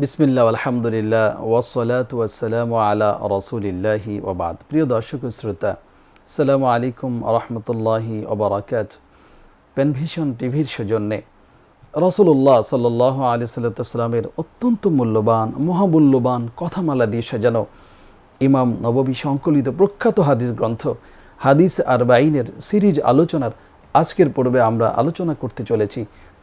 বিসমিল্লা আলহামদুলিল্লাহ ওয়াসলাত ওয়াসালাম আলা রসুলিল্লাহি ওবাদ প্রিয় দর্শক শ্রোতা সালামু আলাইকুম রহমতুল্লাহি ওবরাকাত পেনভিশন টিভির সৌজন্যে রসুল্লাহ সাল্লাহ আলি সাল্লামের অত্যন্ত মূল্যবান, মহামূল্যবান কথামালা দিয়ে সাজানো ইমাম নববী সংকলিত প্রখ্যাত হাদিস গ্রন্থ, হাদিস আর বাইনের সিরিজ আলোচনার আজকের পর্বে আমরা আলোচনা করতে চলেছি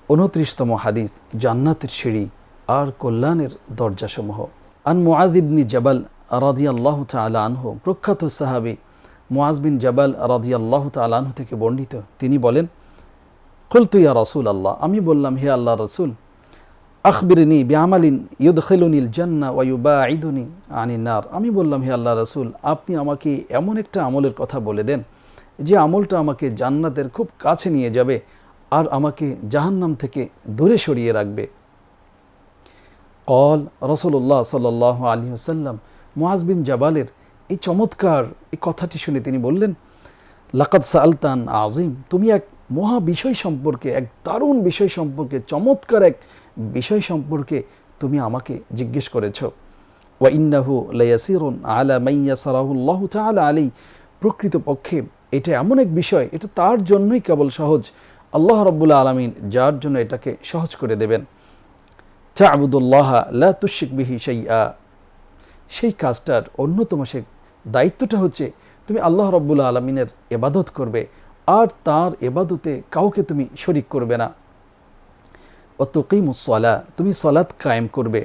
উনত্রিশতম হাদিস জান্নাতের সিঁড়ি আর কল্যাণের দরজাসমূহ। আন মুআদিবনি জবাল রাদিয়াল্লাহু তাআলা আনহু, প্রখ্যাত সাহাবী মুআজ বিন জবাল রাদিয়াল্লাহু তাআলা আনহু থেকে বর্ণিত, তিনি বলেন, কুলতু ইয়া রাসূল আল্লাহ আমি বললাম, হে আল্লাহ রসুল, আখবিরনি বিআমালিন ইউদখিলুনিল জান্নাহ ওয়া ইউবাঈদুনি আনিন নার আমি বললাম, হে আল্লাহ রসুল, আপনি আমাকে এমন একটা আমলের কথা বলে দেন, যে আমলটা আমাকে জান্নাতের খুব কাছে নিয়ে যাবে আর আমাকে জাহান্নাম থেকে দূরে সরিয়ে রাখবে। কল রসুল্লাহ সাল আলী আসাল্লাম মুআজ বিন জাবালের এই চমৎকার এই কথাটি শুনে তিনি বললেন লাকাত সালতান আজিম তুমি এক মহা বিষয় সম্পর্কে, এক দারুণ বিষয় সম্পর্কে, চমৎকার এক বিষয় সম্পর্কে তুমি আমাকে জিজ্ঞেস করেছ। ওয়া ইন্নাহু লাইয়াসিরুন আলা মাইয়া সারাহুল্লাহ তাআলা আলী প্রকৃতপক্ষে এটা এমন এক বিষয়, এটা তার জন্যই কেবল সহজ। আল্লাহ রব্বুল্লা আলমিন যার জন্য এটাকে সহজ করে দেবেন। চাবুদুল্লাহ লা তুশিক বিহি সেই সেই কাজটার অন্যতম সে দায়িত্বটা হচ্ছে, তুমি আল্লাহ রব্বুল্লা আলমিনের এবাদত করবে, আর তার এবাদতে কাউকে তুমি শরিক করবে না। অতকিমুসলা তুমি সলাৎ কায়েম করবে।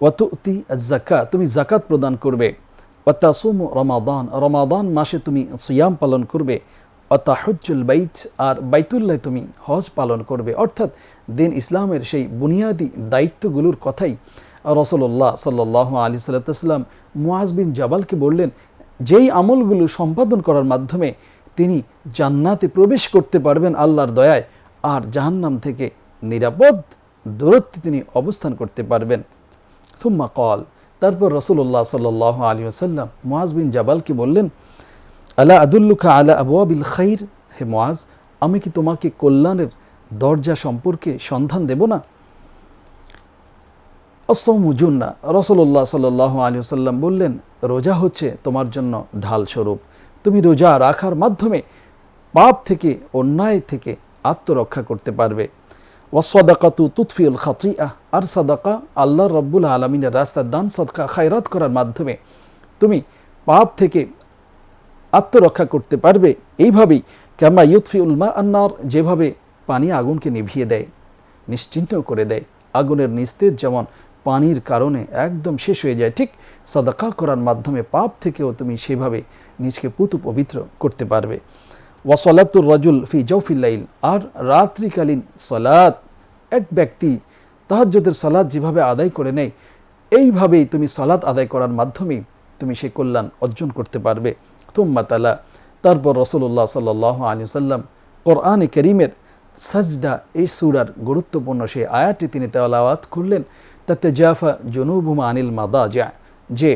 অততি জাকা তুমি জাকাত প্রদান করবে। অতাসুম রমাদান রমাদান মাসে তুমি সিয়াম পালন করবে। অতাহজ্জুল বাইত আর বাইতুল্লাহ তুমি হজ পালন করবে। অর্থাৎ দিন ইসলামের সেই বুনিয়াদি দায়িত্বগুলোর কথাই রসল্লাহ সাল্লাহ আলি সাল্লাম মুআজ বিন জাবালকে বললেন, যেই আমলগুলো সম্পাদন করার মাধ্যমে তিনি জান্নাতে প্রবেশ করতে পারবেন আল্লাহর দয়ায়, আর জাহান্নাম থেকে নিরাপদ দূরত্বে তিনি অবস্থান করতে পারবেন। থুম্মা কল তারপর রসুল্লাহ সাল্লাহ আলী আসাল্লাম মুআজ বিন জাবালকে বললেন আলা আদুল্লুখা আলা আবুয়াবিল খাইর? হে মোয়াজ আমি কি তোমাকে কল্যাণের দরজা সম্পর্কে সন্ধান দেব না? অসমুজুন্না রসল্লাহ সাল আলী সাল্লাম বললেন, রোজা হচ্ছে তোমার জন্য ঢাল স্বরূপ তুমি রোজা রাখার মাধ্যমে পাপ থেকে, অন্যায় থেকে আত্মরক্ষা করতে পারবে। ওয়াসদাকাতু তুৎফিউল খাতিয়া আর সাদাকা আল্লাহ রব্বুল আলমিনের রাস্তার দান, সদকা, খায়রাত করার মাধ্যমে তুমি পাপ থেকে আত্মরক্ষা করতে পারবে। এইভাবেই কেমা ইউৎফি উলমা আন্নার যেভাবে পানি আগুনকে নিভিয়ে দেয় নিশ্চিন্ত করে দেয়। আগুনের নিস্তেজ যেমন পানির কারণে একদম শেষ হয়ে যায়, ঠিক সদাকা করার মাধ্যমে পাপ থেকেও তুমি সেভাবে নিজকে পুতু পবিত্র করতে পারবে। ওয়াসলাতুর রাজুল ফি জৌফিল্লাইল আর রাত্রিকালীন সলাৎ এক ব্যক্তি তাহাজ্যদের সালাদ যেভাবে আদায় করে নেয়, এইভাবেই তুমি সালাদ আদায় করার মাধ্যমেই তুমি সে কল্যাণ অর্জন করতে পারবে। তুম্মা তালা। তারপর রসুল্লাহ সাল আলী সাল্লাম কোরআনে করিমের সাজদা, এই সুরার গুরুত্বপূর্ণ সেই আয়াতটি তিনি তেলাওয়াত করলেন, তাতে জাফা জনুবুমা আনিল মাদা যা যে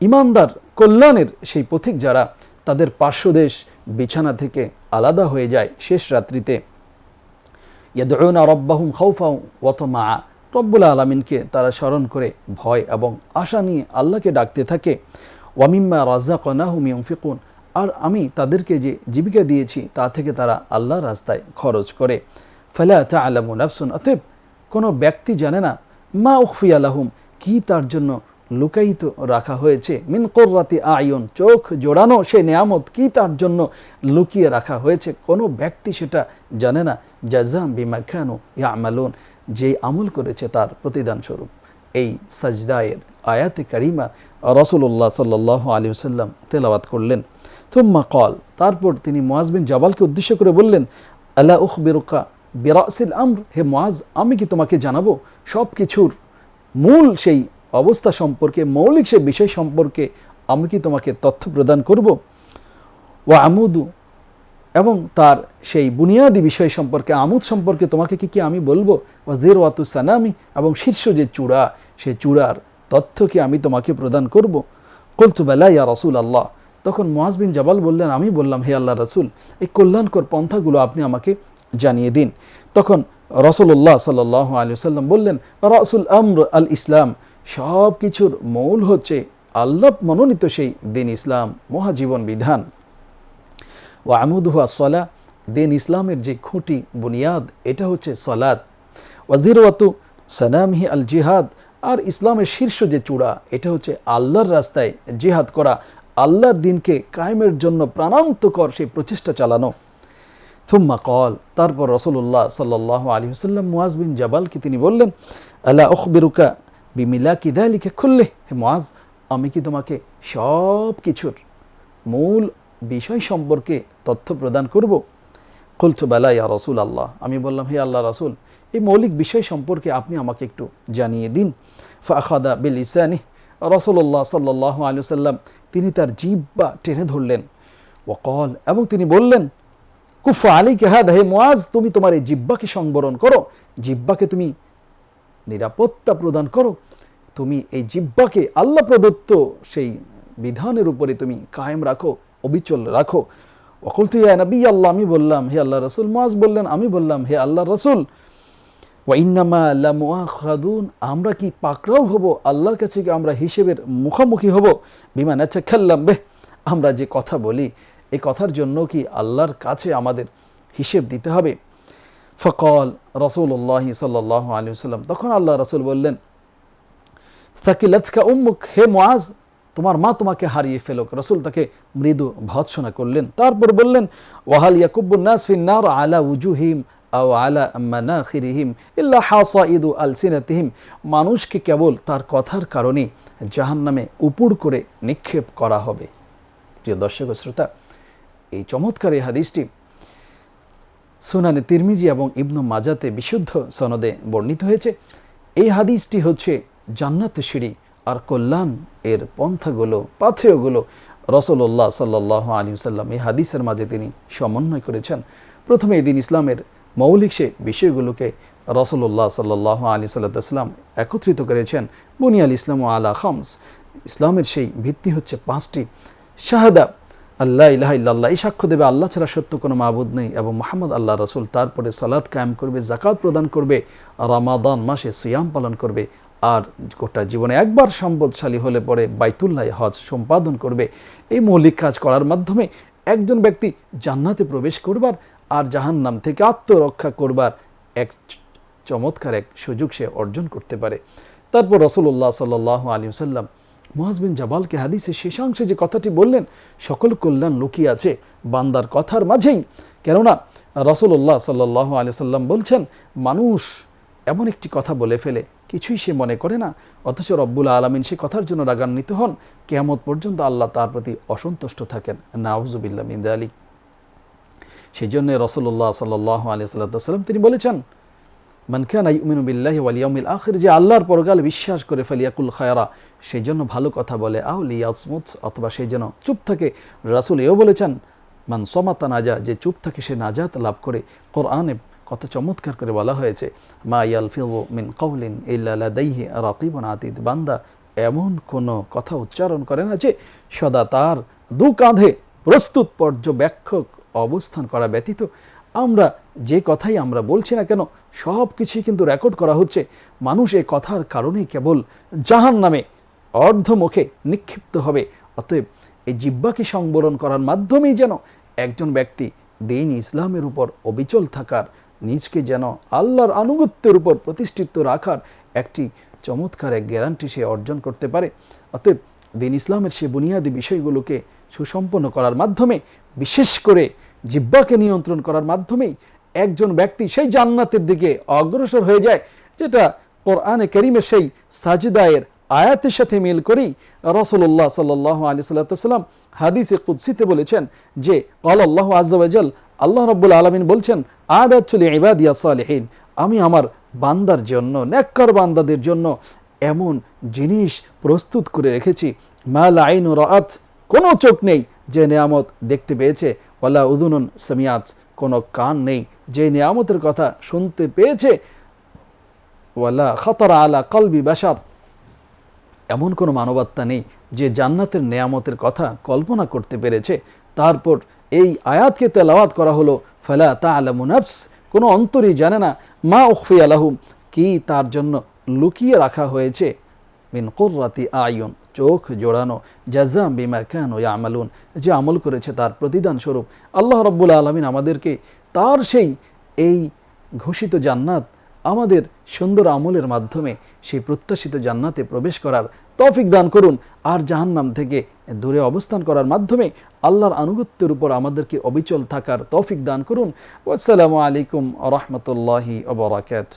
ইমানদার কল্যাণের সেই পথিক যারা তাদের পার্শ্বদেশ বিছানা থেকে আলাদা হয়ে যায় শেষ রাত্রিতে। ইয়াদউনা রব্বাহুম খৌফাউ ওয়াতমা রব্বুল আলমিনকে তারা স্মরণ করে ভয় এবং আশা নিয়ে আল্লাহকে ডাকতে থাকে। ওয়ামিম্মা রাজা কনাহুম ইউফিকুন আর আমি তাদেরকে যে জীবিকা দিয়েছি, তা থেকে তারা আল্লাহ রাস্তায় খরচ করে। ফেলা তা আলামুন আফসুন অতএব কোনো ব্যক্তি জানে না, মা উখফি আলাহুম কি তার জন্য লুকায়িত রাখা হয়েছে? মিন কোর্রাতি আয়ন। চোখ জোড়ানো সে নিয়ামত কি তার জন্য লুকিয়ে রাখা হয়েছে? কোনো ব্যক্তি সেটা জানে না। জাজাম বিমা খানু ইয়ামালুন। যে আমল করেছে তার প্রতিদান স্বরূপ এই সাজদায়ের আয়াতে কারিমা রসুল্লাহ সাল্লাহ আলী সাল্লাম তেলাওয়াত করলেন। থুম্মা কল তারপর তিনি মোয়াজবিন জবালকে উদ্দেশ্য করে বললেন আল্লাহ উখ বেরুকা বিরাসিল আমর? হে মোয়াজ আমি কি তোমাকে জানাব? সব কিছুর মূল সেই অবস্থা সম্পর্কে, মৌলিক সেই বিষয় সম্পর্কে আমি কি তোমাকে তথ্য প্রদান করব? ও আমুদু, এবং তার সেই বুনিয়াদি বিষয় সম্পর্কে, আমুদ সম্পর্কে তোমাকে কি কি আমি বলব? ওয়াজির ওয়াতু সানামি, এবং শীর্ষ যে চূড়া, সে চূড়ার তথ্য কি আমি তোমাকে প্রদান করব। কলতুবেলা ইয়া রসুল আল্লাহ তখন মোয়াজ বিন জাবাল বললেন, আমি বললাম, হে আল্লাহ রসুল, এই কল্যাণকর পন্থাগুলো আপনি আমাকে জানিয়ে দিন। তখন রসুল্লাহ সাল আলী সাল্লাম বললেন, রাসুল আমর আল ইসলাম সব কিছুর মূল হচ্ছে আল্লাহ মনোনীত সেই দিন ইসলাম, মহাজীবন বিধান। ও আমুদুহা সলা দিন ইসলামের যে খুঁটি, বুনিয়াদ, এটা হচ্ছে সলাদ ওয়াজিরওয়াতু সানামহি আল জিহাদ আর ইসলামের শীর্ষ যে চূড়া, এটা হচ্ছে আল্লাহর রাস্তায় জিহাদ করা। আল্লাহর দিনকে কায়েমের জন্য প্রাণান্তকর সেই প্রচেষ্টা চালানো। থুম্মা কল তারপর রসুল্লাহ সাল্লাহ আলী হুসাল্লাম মুয়াজ বিন জাবালকে তিনি বললেন আল্লাহ অখবিরুকা বিমিলা কিদা লিখে খুললে হে মুয়াজ আমি কি তোমাকে সব কিছুর মূল বিষয় সম্পর্কে তথ্য প্রদান করব? খুলছো বেলা ইয়া রসুল আল্লাহ আমি বললাম, হে আল্লাহ রসুল, এই মৌলিক বিষয় সম্পর্কে আপনি আমাকে একটু জানিয়ে দিন। ফাখাদা বিল ইসানি রসুল্লাহ সাল্লাহ আলু সাল্লাম তিনি তার জিব্বা টেনে ধরলেন। ওকল এবং তিনি বললেন কুফা আলী কেহাদ হে মোয়াজ তুমি তোমার এই জিব্বাকে সংবরণ করো। জিব্বাকে তুমি নিরাপত্তা প্রদান করো। তুমি এই জিব্বাকে আল্লাহ প্রদত্ত সেই বিধানের উপরে তুমি কায়েম রাখো, অবিচল রাখো। অকল তুই নবী আল্লাহ আমি বললাম, হে আল্লাহ রসুল মোয়াজ বললেন, আমি বললাম, হে আল্লাহ রসুল আমরা কি পাকড়াও হব? আল্লাহর কাছে কি আমরা হিসেবের মুখোমুখি হব? বিমান আচ্ছা খেললাম বে আমরা যে কথা বলি এই কথার জন্য কি আল্লাহর কাছে আমাদের হিসেব দিতে হবে? ফকল রসুল্লাহ সাল্লাহ আলী সাল্লাম তখন আল্লাহ রসুল বললেন হে মোয়াজ তোমার মা তোমাকে হারিয়ে ফেলুক। রসুল তাকে মৃদু ভৎসনা করলেন। তারপর বললেন, ওয়াহাল ইয়াকুব্বুন নাস ফিন্নার আলা উজুহিম আও আলা মানাখিরিহিম ইল্লা হাসাইদু আলসিনাতিহিম। মানুষকে কেবল তার কথার কারণে জাহান নামে উপুড় করে নিক্ষেপ করা হবে। প্রিয় দর্শক শ্রোতা, এই চমৎকার এই হাদিসটি সুনানে তিরমিজি এবং ইবনু মাজাতে বিশুদ্ধ সনদে বর্ণিত হয়েছে। এই হাদিসটি হচ্ছে জান্নাতে সিঁড়ি। আর কল্যাণ এর পন্থাগুলো, পাথেয়গুলো রসল্লাহ সাল্লাহ আলী সাল্লাম এই হাদিসের মাঝে তিনি সমন্বয় করেছেন। প্রথমে দিন ইসলামের মৌলিক সে বিষয়গুলোকে রসল্লাহ সাল্লাহ আলী সাল্লাম একত্রিত করেছেন। বুনিয়াল ইসলাম ও আলা খামস। ইসলামের সেই ভিত্তি হচ্ছে পাঁচটি। শাহাদা আল্লাহ ইলাহ ইল্লাল্লাহ, এই সাক্ষ্য দেবে আল্লাহ ছাড়া সত্য কোনো মাবুদ নেই এবং মোহাম্মদ আল্লাহ রসুল তারপরে সালাদ কায়েম করবে জাকাত প্রদান করবে, রামাদান মাসে সিয়াম পালন করবে আর গোটা জীবনে একবার সম্পদশালী হলে পরে বাইতুল্লাহ হজ সম্পাদন করবে। এই মৌলিক কাজ করার মাধ্যমে একজন ব্যক্তি জান্নাতে প্রবেশ করবার আর জাহান নাম থেকে আত্মরক্ষা করবার এক চমৎকার এক সুযোগ সে অর্জন করতে পারে। তারপর রসুল্লাহ সাল আলী সাল্লাম মহাজবিন জাবালকে হাদিসে শেষাংশে যে কথাটি বললেন, সকল কল্যাণ লুকিয়ে আছে বান্দার কথার মাঝেই। কেননা রসুল্লাহ সাল্লাহ আলি সাল্লাম বলছেন, মানুষ এমন একটি কথা বলে ফেলে কিছুই সে মনে করে না। অথচ রব্বুল আলমিন সে কথার জন্য রাগান্বিত হন। কেয়ামত পর্যন্ত আল্লাহ তার প্রতি অসন্তুষ্ট থাকেন। নাউজুবিল্লা মিন্দা আলী সেই জন্য রসল্লাহ সাল্লাহ আলী সাল্লাম তিনি বলেছেন মানখান ইউমিনুবিল্লাহি ওয়ালিয়াউমিল আখির যে আল্লাহর পরকাল বিশ্বাস করে, ফেলিয়াকুল খায়রা সেই জন্য ভালো কথা বলে আউ লিয়াসমুত অথবা সেই জন্য চুপ থাকে। রাসুল এও বলেছেন, মান সমাতা নাজা যে চুপ থাকে সে নাজাত লাভ করে। কোরআনে কত চমৎকার করে বলা হয়েছে, মা ইয়াল ফিল মিন কৌলিন ইল্লা দাইহি রাকিবন আতিদ বান্দা এমন কোনো কথা উচ্চারণ করে না যে সদা তার দু কাঁধে প্রস্তুত পর্যবেক্ষক অবস্থান করা ব্যতীত আমরা যে কথাই আমরা বলছি না কেন, সব কিছুই কিন্তু রেকর্ড করা হচ্ছে। মানুষ এই কথার কারণেই কেবল জাহান নামে অর্ধমুখে নিক্ষিপ্ত হবে। অতএব এই জিব্বাকে সংবরণ করার মাধ্যমেই যেন একজন ব্যক্তি দিন ইসলামের উপর অবিচল থাকার নিজকে যেন আল্লাহর আনুগত্যের উপর প্রতিষ্ঠিত রাখার একটি চমৎকার এক গ্যারান্টি সে অর্জন করতে পারে। অতএব দিন ইসলামের সে বুনিয়াদী বিষয়গুলোকে সুসম্পন্ন করার মাধ্যমে, বিশেষ করে জিব্বাকে নিয়ন্ত্রণ করার মাধ্যমেই একজন ব্যক্তি সেই জান্নাতের দিকে অগ্রসর হয়ে যায়, যেটা কোরআনে করিমের সেই সাজিদায়ের আয়াতের সাথে মিল করেই রসল্লাহ সাল্লাহ আলি সাল্লাম হাদিসে কুৎসিতে বলেছেন যে কল আল্লাহ আজাল আল্লাহ রব্বুল আলমিন বলছেন আদাতুলি ইবাদিয়া সালেহীন। আমি আমার বান্দার জন্য নেকর বান্দাদের জন্য এমন জিনিস প্রস্তুত করে রেখেছি। মাল আইন রাত কোনো চোখ নেই যে নিয়ামত দেখতে পেয়েছে। ওলা উদুনুন সামিয়াজ কোনো কান নেই যে নিয়ামতের কথা শুনতে পেয়েছে। ওয়ালা খতরা আলা কলবি বাসার এমন কোনো মানবাত্মা নেই যে জান্নাতের নেয়ামতের কথা কল্পনা করতে পেরেছে। তারপর এই আয়াতকে তেলাওয়াত করা হলো, ফেলা তা আলামুনাফস কোনো অন্তরই জানে না, মা উখফি আলাহুম কি তার জন্য লুকিয়ে রাখা হয়েছে? মিন কুর্রাতি আয়ুন, চোখ জোড়ানো জাজাম বিমা কেন আমালুন যে আমল করেছে তার প্রতিদান স্বরূপ। আল্লাহ রব্বুল আলমিন আমাদেরকে তার সেই, এই ঘোষিত জান্নাত আমাদের সুন্দর আমলের মাধ্যমে সেই প্রত্যাশিত জান্নাতে প্রবেশ করার তফিক দান করুন আর জাহান্নাম থেকে দূরে অবস্থান করার মাধ্যমে আল্লাহর আনুগত্যের উপর আমাদেরকে অবিচল থাকার তৌফিক দান করুন। আসসালামু আলাইকুম রহমতুল্লাহি ওবরাকাত